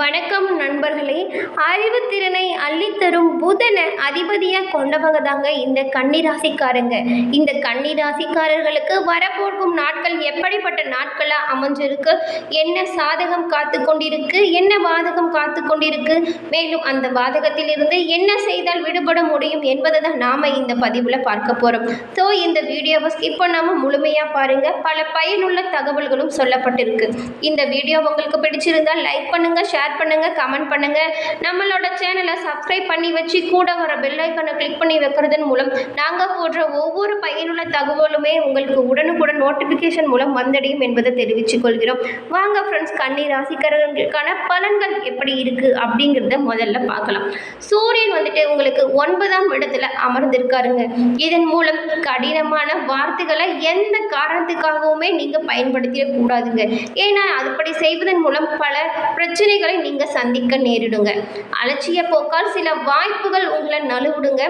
வணக்கம் நண்பர்களே. அறிவுத்திறனை அள்ளித்தரும் புதனை அதிபதியாக கொண்டவங்க தாங்க இந்த கன்னிராசிக்காரங்க. இந்த கன்னிராசிக்காரர்களுக்கு வரப்போகும் நாட்கள் எப்படிப்பட்ட நாட்களாக அமைஞ்சிருக்கு? என்ன சாதகம் காத்து கொண்டிருக்கு? என்ன பாதகம் காத்து கொண்டிருக்கு? மேலும் அந்த பாதகத்திலிருந்து என்ன செய்தால் விடுபட முடியும் என்பதை தான் நாம் இந்த பதிவில் பார்க்க போகிறோம் ஸோ இந்த வீடியோவை ஸ்கிப் பண்ணாமல் முழுமையாக பாருங்கள் பல பயனுள்ள தகவல்களும் சொல்லப்பட்டிருக்கு. இந்த வீடியோ உங்களுக்கு பிடிச்சிருந்தால் லைக் பண்ணுங்கள் ஷேர் ஷேர் பண்ணுங்கள் கமெண்ட் பண்ணுங்கள் நம்மளோட சேனலை சப்ஸ்கிரைப் பண்ணி வச்சு கூட வர பெல் ஐக்கனை கிளிக் பண்ணி வைக்கிறதன் மூலம் நாங்கள் போடுற ஒவ்வொரு பயனுள்ள தகவலுமே உங்களுக்கு உடனுக்குடன் நோட்டிஃபிகேஷன் மூலம் வந்தடையும் என்பதை தெரிவித்துக் கொள்கிறோம். வாங்க ஃப்ரெண்ட்ஸ் கன்னி ராசிக்காரர்களுக்கான பலன்கள் எப்படி இருக்குது அப்படிங்கிறத முதல்ல பார்க்கலாம். சூரியன் வந்துட்டு உங்களுக்கு ஒன்பதாம் இடத்துல அமர்ந்திருக்காருங்க. இதன் மூலம் கடினமான வார்த்தைகளை எந்த காரணத்துக்காகவுமே நீங்கள் பயன்படுத்திடக்கூடாதுங்க ஏன்னா அதுபடி செய்வதன் மூலம் பல பிரச்சனைகளை நீங்கள் சந்திக்க நேரிடுங்க. அலட்சிய போக்கால் சில வாய்ப்புகள் உங்களை நழுவிடுங்க.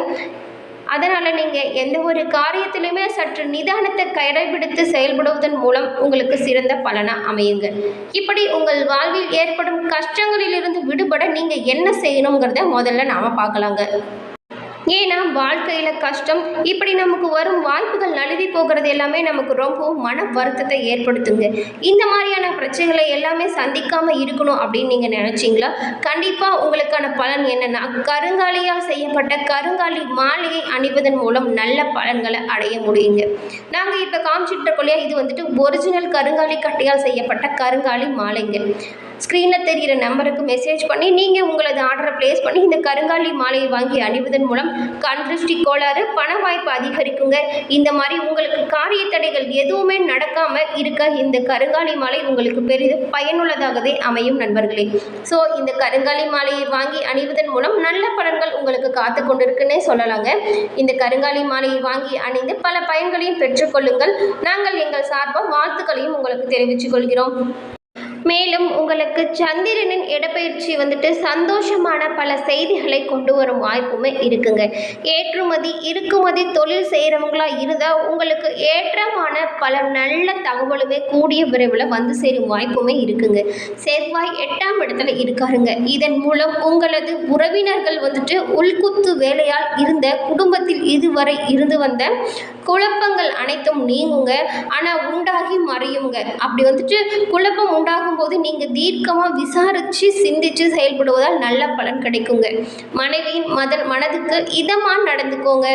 அதனால் நீங்கள் எந்த ஒரு காரியத்திலுமே சற்று நிதானத்தை கடைபிடித்து செயல்படுவதன் மூலம் உங்களுக்கு சிறந்த பலனாக அமையுங்க. இப்படி உங்கள் வாழ்வில் ஏற்படும் கஷ்டங்களிலிருந்து விடுபட நீங்கள் என்ன செய்யணுங்கிறத முதல்ல நாம் பார்க்கலாங்க. ஏன்னா வாழ்க்கையில் கஷ்டம் இப்படி நமக்கு வரும் வாய்ப்புகள் நழுவி போகிறது எல்லாமே நமக்கு ரொம்பவும் மன வருத்தத்தை ஏற்படுத்துங்க. இந்த மாதிரியான பிரச்சனைகளை எல்லாமே சந்திக்காமல் இருக்கணும் அப்படின்னு நீங்கள் நினச்சிங்களா? கண்டிப்பாக உங்களுக்கான பலன் என்னென்னா கருங்காலியால் செய்யப்பட்ட கருங்காலி மாலையை அணிவதன் மூலம் நல்ல பலன்களை அடைய முடியுங்க. நாங்கள் இப்போ காமிச்சிட்டு இருக்கோம் இல்லையா? இது வந்துட்டு ஒரிஜினல் கருங்காலி கட்டையால் செய்யப்பட்ட கருங்காலி மாலைங்க. ஸ்க்ரீனில் தெரிகிற நம்பருக்கு மெசேஜ் பண்ணி நீங்கள் உங்களது ஆர்டரை ப்ளேஸ் பண்ணி இந்த கருங்காலி மாலையை வாங்கி அணிவதன் மூலம் கண் திருஷ்டி கோளாறு பண வாய்ப்பு அதிகரிக்குங்க. இந்த மாதிரி உங்களுக்கு காரிய தடைகள் எதுவுமே நடக்காமல் இருக்க இந்த கருங்காலி மாலை உங்களுக்கு பெரிதும் பயனுள்ளதாகவே அமையும் நண்பர்களே. ஸோ இந்த கருங்காலி மாலையை வாங்கி அணிவதன் மூலம் நல்ல பலன்கள் உங்களுக்கு காத்து கொண்டிருக்குன்னே சொல்லலாங்க. இந்த கருங்காலி மாலையை வாங்கி அணிந்து பல பயன்களையும் பெற்றுக்கொள்ளுங்கள் நாங்கள் எங்கள் சார்பாக வாழ்த்துக்களையும் உங்களுக்கு தெரிவித்துக் கொள்கிறோம். மேலும் உங்களுக்கு சந்திரனின் இடப்பெயர்ச்சி வந்துட்டு சந்தோஷமான பல செய்திகளை கொண்டு வரும் வாய்ப்புமே இருக்குங்க. ஏற்றுமதி இறக்குமதி தொழில் செய்கிறவங்களா இருந்தால் உங்களுக்கு ஏற்றமான பல நல்ல தகவலுமே கூடிய விரைவில் வந்து சேரும் வாய்ப்புமே இருக்குங்க. செவ்வாய் எட்டாம் இடத்துல இருக்காருங்க. இதன் மூலம் உங்களது உறவினர்கள் வந்துட்டு உள்குத்து வேலையால் இருந்த குடும்பத்தில் இதுவரை இருந்து வந்த குழப்பங்கள் அனைத்தும் நீங்குங்க. ஆனால் உண்டாகி மறையுங்க. அப்படி வந்துட்டு குழப்பம் உண்டாகும் போது நீங்கள் தீர்க்கமாக விசாரித்து சிந்தித்து செயல்படுவதால் நல்ல பலன் கிடைக்குங்க. மனைவியின் மதன் மனதுக்கு இதமாக நடந்துக்கோங்க.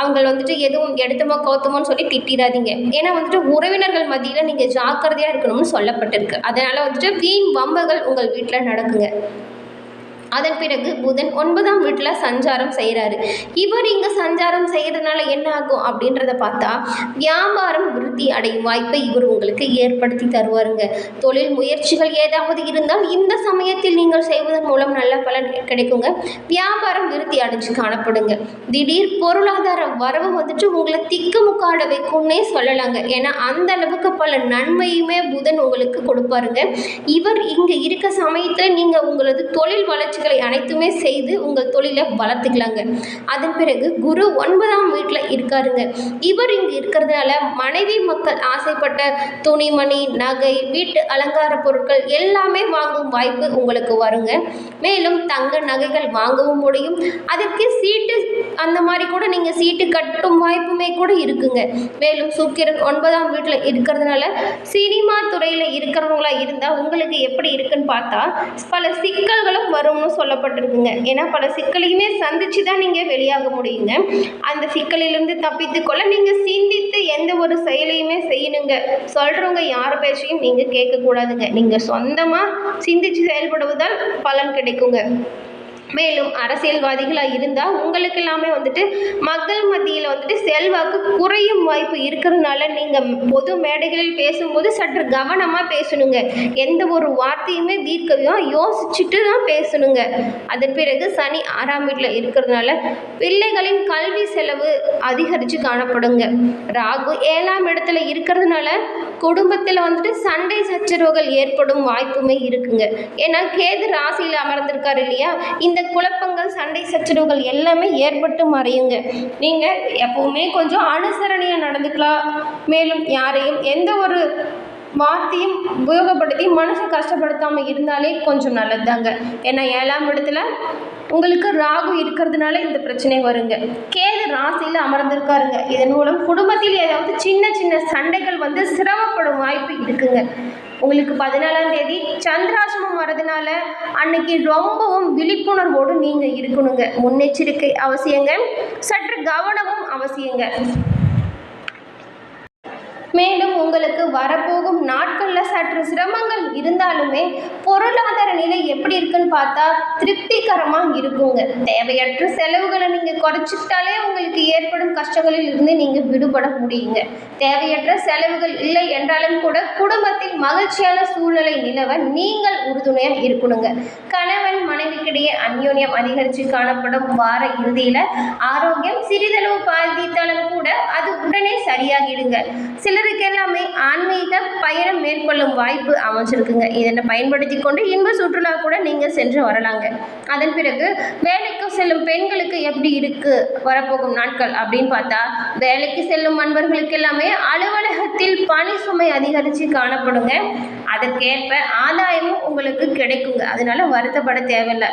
அவங்க வந்துட்டு எதுவும் எடுத்தமோ கோத்தமோன்னு சொல்லி திட்டிடாதீங்க ஏன்னா வந்துட்டு உறவினர்கள் மத்தியில் நீங்கள் ஜாக்கிரதையாக இருக்கணும்னு சொல்லப்பட்டிருக்கு. அதனால் வந்துட்டு வீண் வம்புகள் உங்கள் வீட்டில் நடக்குங்க. அதன் பிறகு புதன் ஒன்பதாம் வீட்டில் சஞ்சாரம் செய்கிறாரு இவர் இங்கே சஞ்சாரம் செய்கிறதுனால என்ன ஆகும் அப்படின்றத பார்த்தா வியாபாரம் விருத்தி அடையும் வாய்ப்பை இவர் உங்களுக்கு ஏற்படுத்தி தருவாருங்க. தொழில் முயற்சிகள் ஏதாவது இருந்தால் இந்த சமயத்தில் நீங்கள் செய்வதன் மூலம் நல்ல பலன் கிடைக்குங்க. வியாபாரம் விருத்தி அடைஞ்சு காணப்படுங்க. திடீர் பொருளாதார வரவு வந்துட்டு உங்களை திக்குமுக்காட வைக்கும்னே சொல்லலாங்க. ஏன்னா அந்த அளவுக்கு பல நன்மையுமே புதன் உங்களுக்கு கொடுப்பாருங்க. இவர் இங்கே இருக்க சமயத்தில் நீங்கள் உங்களது தொழில் வளர்ச்சி முயற்சிகளை அனைத்துமே செய்து உங்கள் தொழிலை வளர்த்துக்கலாங்க. அதன் பிறகு குரு ஒன்பதாம் வீட்டில் இருக்காருங்க. இவர் இங்கு இருக்கிறதுனால மனைவி மக்கள் ஆசைப்பட்ட துணிமணி நகை வீட்டு அலங்கார பொருட்கள் எல்லாமே வாங்கும் வாய்ப்பு உங்களுக்கு வருங்க. மேலும் தங்க நகைகள் வாங்கவும் முடியும். அதற்கு சீட்டு அந்த மாதிரி கூட நீங்கள் சீட்டு கட்டும் வாய்ப்புமே கூட இருக்குங்க. மேலும் சுக்கிரன் ஒன்பதாம் வீட்டில் இருக்கிறதுனால சினிமா துறையில் இருக்கிறவங்களா இருந்தால் உங்களுக்கு எப்படி இருக்குன்னு பார்த்தா பல சிக்கல்களும் வரும்னு சொல்லப்பட்டிருக்குங்க. ஏன்னா பல சிக்கலையுமே சந்திச்சு தான் நீங்கள் வெளியாக முடியுங்க. அந்த சிக்கலிலிருந்து தப்பித்துக்கொள்ள நீங்கள் சிந்தித்து எந்த ஒரு செயலையுமே செய்யணுங்க. சொல்கிறவங்க யார் பேச்சையும் நீங்கள் கேட்கக்கூடாதுங்க. நீங்கள் சொந்தமாக சிந்திச்சு செயல்படுவதால் பலன் கிடைக்குங்க. மேலும் அரசியல்வாதிகளாக இருந்தால் உங்களுக்கு எல்லாமே வந்துட்டு மக்கள் மத்தியில் வந்துட்டு செல்வாக்கு குறையும் வாய்ப்பு இருக்கிறதுனால நீங்கள் பொது மேடைகளில் பேசும்போது சற்று கவனமாக பேசணுங்க. எந்த ஒரு வார்த்தையுமே தீர்க்கவையும் யோசிச்சுட்டு தான் பேசணுங்க. அதன் பிறகு சனி ஆறாம் வீட்டில் இருக்கிறதுனால பிள்ளைகளின் கல்வி செலவு அதிகரித்து காணப்படுங்க. ராகு ஏழாம் இடத்துல இருக்கிறதுனால குடும்பத்தில் வந்துட்டு சண்டை சச்சரவுகள் ஏற்படும் வாய்ப்புமே இருக்குங்க. ஏன்னா கேது ராசியில் அமர்ந்திருக்காரு இல்லையா? இந்த இந்த குழப்பங்கள் சண்டை சச்சரவுகள் எல்லாமே ஏற்பட்டு மறையுங்க. நீங்கள் எப்பவுமே கொஞ்சம் அனுசரணையாக நடந்துக்கலாம். மேலும் யாரையும் எந்த ஒரு வார்த்தையும் உபயோகப்படுத்தி மனசை கஷ்டப்படுத்தாமல் இருந்தாலே கொஞ்சம் நல்லதுதாங்க. ஏன்னா ஏழாம் இடத்துல உங்களுக்கு ராகு இருக்கிறதுனால இந்த பிரச்சனை வருங்க. கேது ராசியில் அமர்ந்திருக்காருங்க. இதன் மூலம் குடும்பத்தில் ஏதாவது சின்ன சின்ன சண்டைகள் வந்து சிரமப்படும் வாய்ப்பு இருக்குங்க. உங்களுக்கு பதினாலாம் தேதி சந்திராசிரமம் வரதுனால அன்னைக்கு ரொம்பவும் விழிப்புணர்வோடு நீங்கள் இருக்கணுங்க. முன்னெச்சரிக்கை அவசியங்க. சற்று கவனமும் அவசியங்க. மேலும் உங்களுக்கு வரப்போகும் நாட்களில் சற்று சிரமங்கள் இருந்தாலுமே பொருளாதார நிலை எப்படி இருக்குன்னு பார்த்தா திருப்திகரமாக இருக்குங்க. தேவையற்ற செலவுகளை நீங்கள் குறைச்சிக்கிட்டாலே உங்களுக்கு ஏற்படும் கஷ்டங்களில் இருந்து நீங்கள் விடுபட முடியுங்க. தேவையற்ற செலவுகள் இல்லை என்றாலும் கூட குடும்பத்தில் மகிழ்ச்சியான சூழ்நிலை நிலவ நீங்கள் உறுதுணையாக இருக்கணுங்க. கணவன் மனைவிக்கிடையே அந்யோன்யம் அதிகரித்து காணப்படும் வார இறுதியில் ஆரோக்கியம் சிறிதளவு பாதித்தாலும் கூட அது உடனே சரியாகிடுங்க. சிலர் எல்லாமே ஆன்மீக பயணம் மேற்கொள்ளும் வாய்ப்பு அமைஞ்சிருக்குங்க. இதனை பயன்படுத்தி கொண்டு இன்ப சுற்றுலா கூட நீங்கள் சென்று வரலாங்க. அதன் பிறகு வேலைக்கு செல்லும் பெண்களுக்கு எப்படி இருக்கு வரப்போகும் நாட்கள் அப்படின்னு பார்த்தா வேலைக்கு செல்லும் நண்பர்களுக்கு எல்லாமே அலுவலகத்தில் பணி சுமை அதிகரித்து காணப்படுங்க. அதற்கேற்ப ஆதாயமும் உங்களுக்கு கிடைக்குங்க. அதனால வருத்தப்பட தேவையில்லை.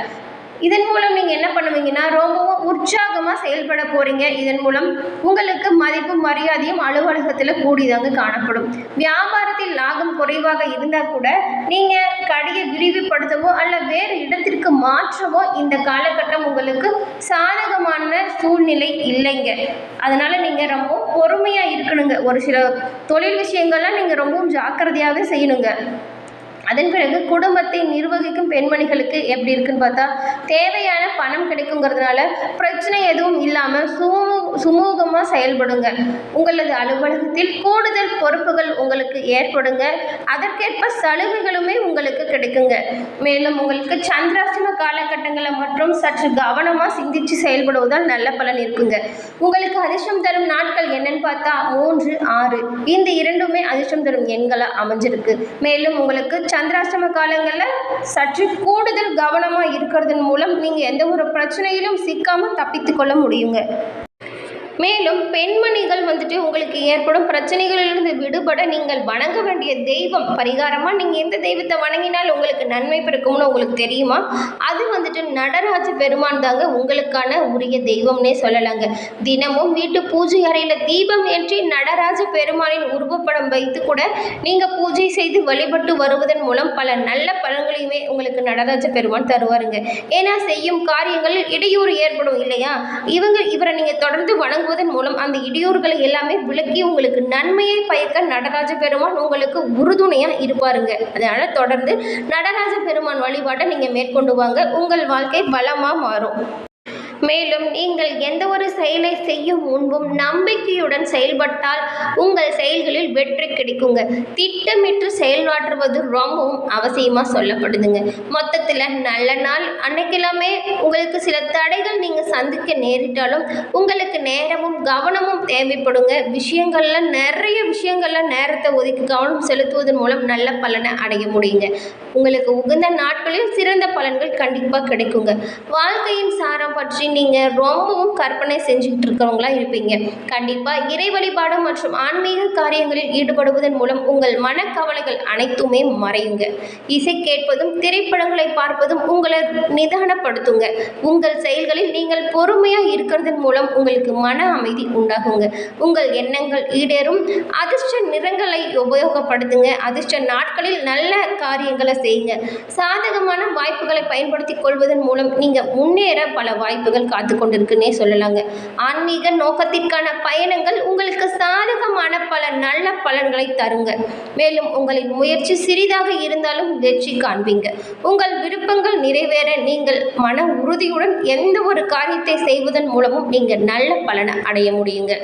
இதன் மூலம் நீங்கள் என்ன பண்ணுவீங்கன்னா ரொம்பவும் உற்சாகமாக செயல்பட போகிறீங்க இதன் மூலம் உங்களுக்கு மதிப்பும் மரியாதையும் அலுவலகத்தில் கூடிதாங்க காணப்படும். வியாபாரத்தில் லாபம் குறைவாக இருந்தால் கூட நீங்கள் கடையை விரிவுபடுத்தவோ அல்ல வேறு இடத்திற்கு மாற்றவோ இந்த காலகட்டம் உங்களுக்கு சாதகமான சூழ்நிலை இல்லைங்க. அதனால் நீங்கள் ரொம்ப பொறுமையாக இருக்கணுங்க. ஒரு சில தொழில் விஷயங்கள்லாம் நீங்கள் ரொம்பவும் ஜாக்கிரதையாகவே செய்யணுங்க. அதன் பிறகு குடும்பத்தை நிர்வகிக்கும் பெண்மணிகளுக்கு எப்படி இருக்குன்னு பார்த்தா தேவையான பணம் கிடைக்குங்கிறதுனால பிரச்சனை எதுவும் இல்லாமல் சுமூ சுமூகமாக செயல்படுங்க. உங்களது அலுவலகத்தில் கூடுதல் பொறுப்புகள் உங்களுக்கு ஏற்படுங்க. அதற்கேற்ப சலுகைகளுமே உங்களுக்கு கிடைக்குங்க. மேலும் உங்களுக்கு சந்திராசிம காலகட்டங்களில் மற்றும் சற்று கவனமாக சிந்திச்சு செயல்படுவதால் நல்ல பலன் இருக்குங்க. உங்களுக்கு அதிர்ஷ்டம் தரும் நாட்கள் என்னன்னு பார்த்தா மூன்று ஆறு. இந்த இரண்டுமே அதிர்ஷ்டம் தரும் எண்களாக அமைஞ்சிருக்கு. மேலும் உங்களுக்கு சந்திராஷ்டம காலங்களில் சற்று கூடுதல் கவனமாக இருக்கிறதன் மூலம் நீங்கள் எந்த ஒரு பிரச்சனையிலும் சிக்காமல் தப்பித்து கொள்ள முடியுங்க. மேலும் பெண்மணிகள் வந்துட்டு உங்களுக்கு ஏற்படும் பிரச்சனைகளிலிருந்து விடுபட நீங்கள் வணங்க வேண்டிய தெய்வம். பரிகாரமாக நீங்கள் எந்த தெய்வத்தை வணங்கினால் உங்களுக்கு நன்மை பிறக்கும்னு உங்களுக்கு தெரியுமா? அது வந்துட்டு நடராஜ பெருமான் தாங்க உங்களுக்கான உரிய தெய்வம்னே சொல்லலாங்க. தினமும் வீட்டு பூஜை அறையில் தீபம் ஏற்றி நடராஜ பெருமானின் உருவப்படம் வைத்து கூட நீங்கள் பூஜை செய்து வழிபட்டு வருவதன் மூலம் பல நல்ல பலன்களையுமே உங்களுக்கு நடராஜ பெருமான் தருவாருங்க. ஏன்னா செய்யும் காரியங்களில் இடையூறு ஏற்படும் இல்லையா? இவங்க இவரை நீங்கள் தொடர்ந்து வழங்குவதன் மூலம் அந்த இடையூறுகளை எல்லாமே விளக்கி உங்களுக்கு நன்மையை பயக்க நடராஜ பெருமான் உங்களுக்கு உறுதுணையாக இருப்பாருங்க. அதனால் தொடர்ந்து நடராஜ பெருமான் வழிபாட்டை நீங்கள் மேற்கொண்டு வாங்க. உங்கள் வாழ்க்கை பலமாக மாறும். மேலும் நீங்கள் எந்த ஒரு செயலை செய்யும் முன்பும் நம்பிக்கையுடன் செயல்பட்டால் உங்கள் செயல்களில் வெற்றி கிடைக்குங்க. திட்டமிட்டு செயல்பாற்றுவது ரொம்பவும் அவசியமாக சொல்லப்படுதுங்க. மொத்தத்தில் நல்ல நாள் அன்னைக்கெல்லாமே உங்களுக்கு சில தடைகள் நீங்கள் சந்திக்க நேரிட்டாலும் உங்களுக்கு நேரமும் கவனமும் தேவைப்படுங்க. விஷயங்கள்ல நிறைய விஷயங்கள்ல நேரத்தை ஒதுக்கி கவனம் செலுத்துவதன் மூலம் நல்ல பலனை அடைய முடியுங்க. உங்களுக்கு உகந்த நாட்களில் சிறந்த பலன்கள் கண்டிப்பாக கிடைக்குங்க. வாழ்க்கையின் சாரம் பற்றி நீங்கள் ரொம்பவும் கற்பனை செஞ்சுக்கிட்டு இருக்கிறவங்களா இருப்பீங்க. கண்டிப்பாக இறை வழிபாடு மற்றும் ஆன்மீக காரியங்களில் ஈடுபடுவதன் மூலம் உங்கள் மனக்கவலைகள் அனைத்துமே மறையுங்க. இசை கேட்பதும் திரைப்படங்களை பார்ப்பதும் உங்களை நிதானப்படுத்துங்க. உங்கள் செயல்களில் நீங்கள் பொறுமையாக இருக்கிறதன் மூலம் உங்களுக்கு மன அமைதி உண்டாகுங்க. உங்கள் எண்ணங்கள் ஈடேறும். அதிர்ஷ்ட நிறங்களை உபயோகப்படுத்துங்க. அதிர்ஷ்ட நாட்களில் நல்ல காரியங்களை செய்யுங்க. சாதகமான வாய்ப்புகளை பயன்படுத்தி கொள்வதன் மூலம் நீங்கள் முன்னேற பல வாய்ப்புகள் காத்து கொண்டிருக்குன்னே சொல்லலாங்க. ஆன்மீக நோக்கத்திற்கான பயணங்கள் உங்களுக்கு சாதகமான பல நல்ல பலன்களை தருங்க. மேலும் உங்களின் முயற்சி சிறிதாக இருந்தாலும் வெற்றி காண்பீங்க. உங்கள் விருப்பங்கள் நிறைவேற நீங்கள் மன உறுதியுடன் எந்த ஒரு காரியத்தை செய்வதன் மூலமும் நீங்கள் நல்ல பலனை அடைய முடியுங்க.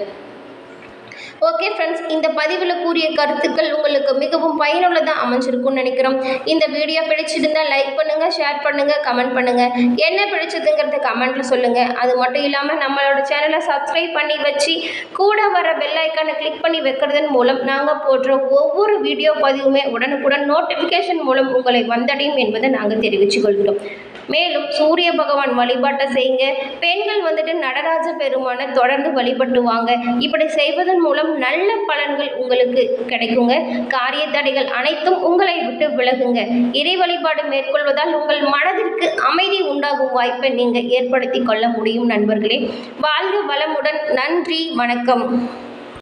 ஓகே ஃப்ரெண்ட்ஸ் இந்த பதிவில் கூறிய கருத்துக்கள் உங்களுக்கு மிகவும் பயனுள்ளதாக அமைஞ்சிருக்கும்னு நினைக்கிறோம். இந்த வீடியோ பிடிச்சிருந்தால் லைக் பண்ணுங்கள் ஷேர் பண்ணுங்கள் கமெண்ட் பண்ணுங்கள் என்ன பிடிச்சதுங்கிறத கமெண்ட்டில் சொல்லுங்கள் அது மட்டும் இல்லாமல் நம்மளோட சேனலை சப்ஸ்கிரைப் பண்ணி வச்சு கூட வர பெல்லைக்கானை கிளிக் பண்ணி வைக்கிறதன் மூலம் நாங்கள் போடுற ஒவ்வொரு வீடியோ பதிவுமே உடனுக்குடன் நோட்டிஃபிகேஷன் மூலம் உங்களை வந்தடையும் என்பதை நாங்கள் தெரிவித்துக் கொள்கிறோம். மேலும் சூரிய பகவான் வழிபாட்டை செய்யுங்க பெண்கள் வந்துட்டு நடராஜ பெருமானை தொடர்ந்து வழிபட்டுவாங்க. இப்படி செய்வதன் மூலம் நல்ல பலன்கள் உங்களுக்கு கிடைக்குங்க. காரிய தடைகள் அனைத்தும் உங்களை விட்டு விலகுங்க. இறை வழிபாடு மேற்கொள்வதால் உங்கள் மனதிற்கு அமைதி உண்டாகும் வாய்ப்பை நீங்கள் ஏற்படுத்தி கொள்ள முடியும் நண்பர்களே. வாழ்க வளமுடன். நன்றி. வணக்கம்.